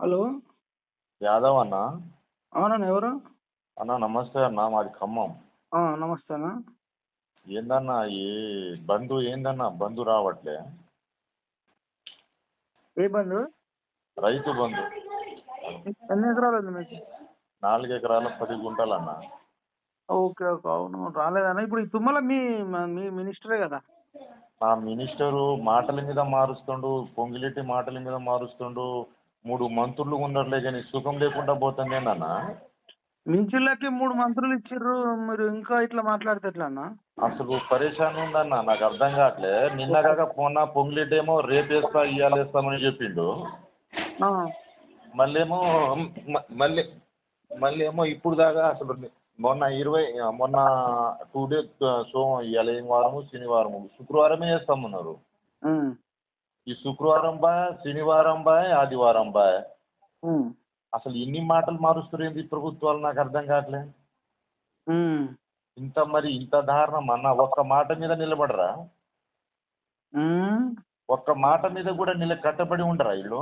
Hello Yadav అన్న? అవునన్నా ఎవరు? అన్న నమస్తే అన్న మాది ఖమ్మం. నమస్తే అన్న. ఏందన్న ఈ బంధు ఏందన్న బంధు రావట్లే? ఏ బంధు? రైతు బంధు. ఎన్ని ఎకరాలు ఉంది మీకు? నాలుగు ఎకరాల పది గుంటలన్న. ఓకే ఓకే అవును రాలేదన్న. ఇప్పుడు ఈ తుమ్మల మీ మీ మినిస్టరే కదా. ఆ మినిస్టరు మాటల మీద మారుస్తుండు పొంగిలెట్టి మాటల మీద మారుస్తుండు మూడు మంత్రులు ఉన్నారులే కానీ సుఖం లేకుండా పోతుంది ఏందన్న మీ జిల్లాకి మూడు మంత్రులు ఇచ్చిర్రు మీరు ఇంకా ఇట్లా మాట్లాడితే ఎట్లా అన్న అసలు పరేషాన్ ఉందన్న నాకు అర్థం కావట్లే. నిన్నగాక మొన్న పొంగిలెట్టి ఏమో రేపేస్తా ఇయ్యాలేస్తామని చెప్పిండు. మళ్ళేమో మళ్ళీ మళ్ళీ ఏమో ఇప్పుడు దాకా అసలు మొన్న ఇరవై మొన్న టూ డేస్ సో ఇవాళ ఏం వారము? శనివారము. శుక్రవారమే చేస్తామన్నారు ఈ శుక్రవారం బాయ్ శనివారం బాయ్ ఆదివారం బాయ్ ఉమ్, అసలు ఇన్ని మాటలు మారుస్తారు ప్రభుత్వాలు? నాకు అర్థం కావట్లే. ఇంత మరి ఇంత దారుణం అన్న ఒక్క మాట మీద నిలబడరా. ఒక్క మాట మీద కూడా నిల కట్టబడి ఉండరా వీళ్ళు?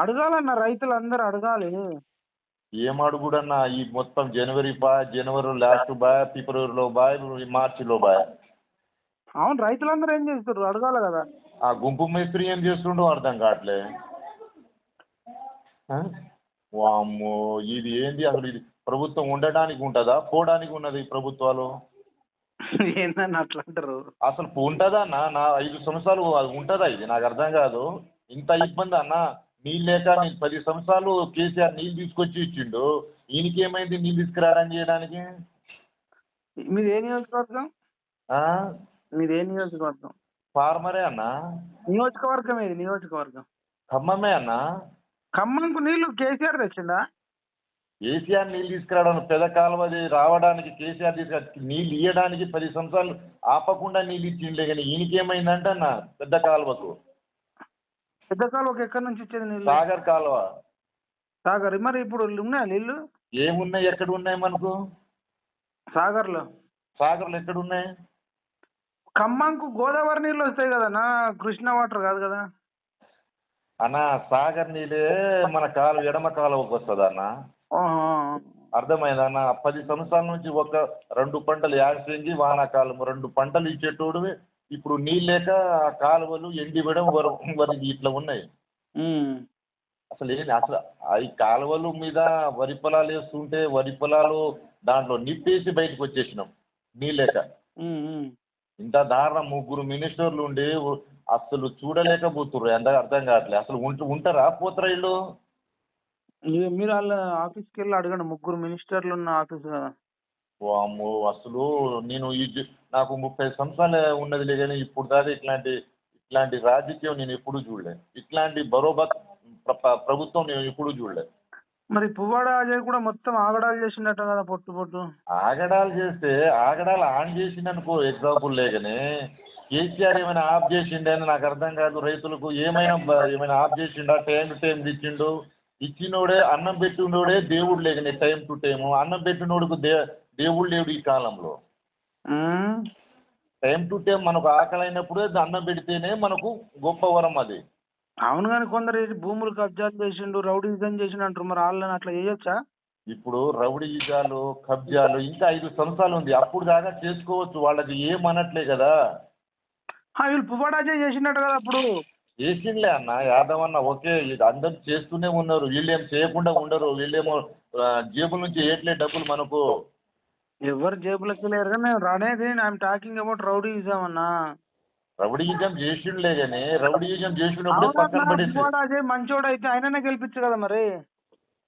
అడగాలన్న రైతులు అందరూ అడగాలి. ఏం అడుగుడన్నా ఈ మొత్తం జనవరి బాయ్ జనవరి లాస్ట్ బాయ్ ఫిబ్రవరిలో బాయ్ మార్చిలో బాయ్ అవును రైతులందరూ ఏం చేస్తారు అడగాలి కదా. ఆ గుంపు మేస్త్రి ఏం చేస్తుండో అర్థం కావట్లే? వామ్మో ఇది ఏంది అసలు ఇది? ప్రభుత్వం ఉండడానికి ఉంటుందా? పోవడానికి ఉన్నది ప్రభుత్వాలు? అట్లా అంటారు? అసలు ఉంటుందా అన్న? నా ఐదు సంవత్సరాలు అది ఉంటుందా ఇది? నాకు అర్థం కాదు. ఇంత ఇబ్బంది అన్న? నీళ్ళు లేక నేను పది సంవత్సరాలు కేసీఆర్ నీళ్ళు తీసుకొచ్చి ఇచ్చిండు. ఈయనకి ఏమైంది నీళ్ళు తీసుకురావడం చేయడానికి? మీది ఏ నియోజకవర్గం? మీది ఏ నియోజకవర్గం? ఫార్మరే అన్న? నియోజకవర్గం ఏది? నియోజకవర్గం. ఖమ్మమే అన్న? ఖమ్మంకు నీళ్ళు కేసీఆర్ తెచ్చిండా? కేసీఆర్ నీళ్ళు తీసుకురావడానికి పెద్ద కాలువది రావడానికి కేసీఆర్ తీసుకురా నీళ్ళు ఇవ్వడానికి పది సంవత్సరాలు ఆపకుండా నీళ్ళు ఇచ్చిండే కానీ ఈయనకి ఏమైందంటే అన్న పెద్ద కాలువకు? పెద్ద కాలువకి ఎక్కడి నుంచి ఇచ్చేది నీళ్ళు? సాగర్ కాలువ. సాగర్. మరి ఇప్పుడు ఉన్నాయా నీళ్ళు? ఏమున్నాయి? ఎక్కడ ఉన్నాయి మనకు? సాగర్లో. సాగర్లు ఎక్కడ ఉన్నాయి? ఖమ్మంకు గోదావరి నీళ్ళు వస్తాయి కదన్నా? కృష్ణ వాటర్ కాదు కదా? అన్న సాగర్ నీళ్ళే మన కాలు ఎడమ కాలువకు వస్తుంది అన్న. ఓహో. అర్థమైందా అన్న? పది సంవత్సరాల నుంచి ఒక రెండు పంటలు యాసంగి వానాకాలం రెండు పంటలు ఇచ్చేటోడు ఇప్పుడు నీళ్ళు లేక ఆ కాలువలు ఎండిపోవడం వర వరి ఇట్లా ఉన్నాయి. అసలు ఏంటి అసలు ఈ కాలువలు మీద వరి పొలాలు వేస్తుంటే వరి పొలాలు దాంట్లో నిప్పేసి బయటకు వచ్చేసినాం. నీళ్ళేక. ఇంత దారుణం. ముగ్గురు మినిస్టర్లు ఉండి అసలు చూడలేకపోతుర్రు. ఎంత అర్థం కావట్లే. అసలు ఉంట ఉంటారా పోతారా వీళ్ళు? మీరు వాళ్ళ ఆఫీస్కి వెళ్ళి అడగండి. ముగ్గురు మినిస్టర్లు ఉన్న ఆఫీస్ కదా. అసలు నేను ఈ నాకు ముప్పై సంవత్సరాలు ఉన్నదిలే కానీ ఇప్పుడు దాకా ఇట్లాంటి ఇట్లాంటి రాజకీయం నేను ఎప్పుడూ చూడలే. ఇట్లాంటి బరోబర్ ప్ర- ప్ర- ప్రభుత్వం నేను ఎప్పుడూ చూడలే. మరి పువ్వాడ అజయ్ కూడా మొత్తం ఆగడాలు చేసిండట కదా పొట్టు పొట్టు. ఆగడాలు చేస్తే ఆగడాలు ఆన్ చేసిందనుకో ఎగ్జాంపుల్ లేకనే. కేసీఆర్ ఏమైనా ఆఫ్ చేసిండని నాకు అర్థం కాదు. రైతులకు ఏమైనా ఏమైనా ఆఫ్ చేసిండా? టైం టు టైం ఇచ్చిండు ఇచ్చినోడే అన్నం పెట్టినోడే దేవుడు లేకనే టైం టు టైం అన్నం పెట్టినోడుకు దే దేవుడు లేడు ఈ కాలంలో. టైం టు టైం మనకు ఆకలి అయినప్పుడే అన్నం పెడితేనే మనకు గొప్ప వరం అది. అవును కానీ కొందరు ఈ భూములు కబ్జాలు చేసిండు రౌడీజం చేసిండు అంటారు మరి వాళ్ళని అట్లా చేయొచ్చా? ఇప్పుడు రౌడీజాలు కబ్జాలు ఇంకా ఐదు సంవత్సరాలు ఉంది. అప్పుడు దాకా చేసుకోవచ్చు. వాళ్ళకి ఏమనట్లే కదా. ఆ, వీళ్ళు పువ్వాడ అజయ్ చేసిండట కదా అప్పుడు. చేసిండ్లే అన్న. యాదవ్ అన్న ఓకే ఇది అందరు చేస్తూనే ఉన్నారు. వీళ్ళేం చేయకుండా ఉండరు. వీళ్ళేమో ఆ, జేబుల నుంచి ఏట్లే డబ్బులు మనకు. ఎవరు జేబులకి లేరు కానీ నేను రానేది. ఐఎమ్ టాకింగ్ అబౌట్ రౌడీజం అన్నా. రౌడీజం చేసిండ్లే కానీ రౌడీజం చేసినప్పుడే పక్కన పడేసి అజయ్ మంచోడు అయితే ఆయననే గెలిపించు కదా మరి?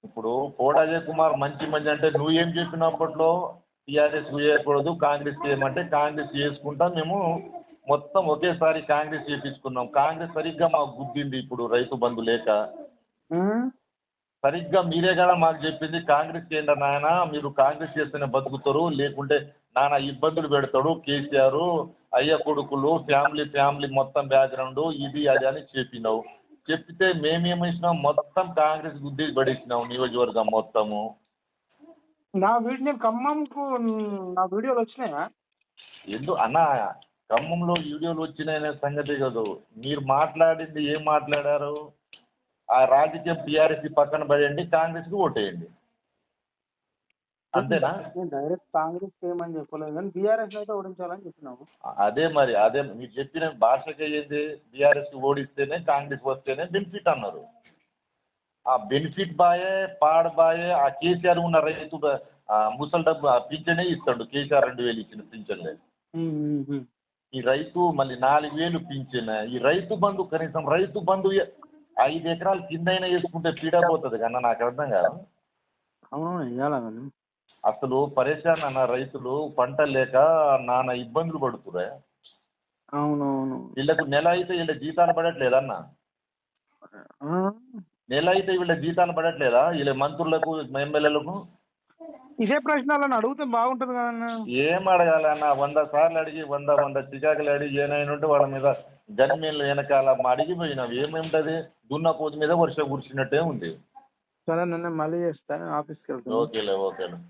ఇప్పుడు కోడాజయ్ కుమార్ మంచి మంచి అంటే నువ్వేం చెప్పిన అప్పట్లో? టీఆర్ఎస్ చేయకూడదు కాంగ్రెస్ చేయమంటే కాంగ్రెస్ చేసుకుంటాం మేము. మొత్తం ఒకేసారి కాంగ్రెస్ చేపించుకున్నాం. కాంగ్రెస్ సరిగ్గా మాకు గుద్దింది ఇప్పుడు రైతు బంధు లేక. సరిగ్గా మీరే కదా మాకు చెప్పింది. కాంగ్రెస్ చేయండి నాయన? మీరు కాంగ్రెస్ చేస్తేనే బతుకుతారు. లేకుంటే నానా ఇబ్బందులు పెడతాడు కేసీఆర్. అయ్య కొడుకులు ఫ్యామిలీ ఫ్యామిలీ మొత్తం బ్యాక్గ్రౌండ్ ఇది అది అని చెప్పినావు. చెప్తే మేమేమి ఇచ్చినాం మొత్తం కాంగ్రెస్ గుద్ది పడేసినాం నియోజకవర్గం మొత్తము. నా వీడియో నేను ఖమ్మంకు నా వీడియోలు వచ్చినాయా? ఎందు అన్న ఖమ్మంలో వీడియోలు వచ్చినాయనే సంగతి కాదు. మీరు మాట్లాడింది ఏం మాట్లాడారు? ఆ రాజకీయం టీఆర్ఎస్ పక్కన పడేయండి కాంగ్రెస్కి ఓటేయండి. అంతేనా? డైరెక్ట్ కాంగ్రెస్ చేయమని చెప్పలేదు కానీ బీఆర్ఎస్ అయితే ఓడించాలని చెప్పినాము. అదే మరి అదే మీరు చెప్పిన భాషకి ఏంది? బీఆర్ఎస్ ఓడిస్తేనే కాంగ్రెస్ వస్తేనే బెనిఫిట్ అన్నారు. ఆ బెనిఫిట్ బాయే పాడ బాయే ఆ కేసీఆర్ ఉన్న రైతు ముసలి డబ్బు ఆ పింఛనే ఇస్తాడు కేసీఆర్ రెండు వేలు ఇచ్చిన పింఛన్లే. ఈ రైతు మళ్ళీ నాలుగు వేలు పింఛన్ ఈ రైతు బంధు కనీసం రైతు బంధు ఐదు ఎకరాలు కిందైనా వేసుకుంటే పీడపోతుంది కన్నా నాకు అర్థం కాదు? అవును ఇవ్వాలా కానీ అసలు పరేషాన్ అన్న రైతులు పంట లేక నానా ఇబ్బందులు పడుతురా అవునవును. వీళ్ళకు నెల అయితే వీళ్ళ జీతాలు పడట్లేదన్న నెల అయితే వీళ్ళ జీతాలు పడట్లేదా? వీళ్ళ మంత్రులకు ఎమ్మెల్యేలకు? ఇదే ప్రశ్న వాళ్ళని అడిగితే బాగుంటుంది కదన్నా. ఏం అడగాలన్న వంద సార్లు అడిగి వంద వంద చికాకులు అడిగి ఏనైనా ఉంటే వాళ్ళ మీద గన్మేన్లు వెనకాల మా అడిగిపోయినావు ఏమేమిటది దున్నపోతు మీద వర్షం కురిసినట్టే ఉంది. సరే నన్ను మళ్ళీ చేస్తాను ఆఫీస్కి వెళ్తాను. ఓకేలే ఓకేలే.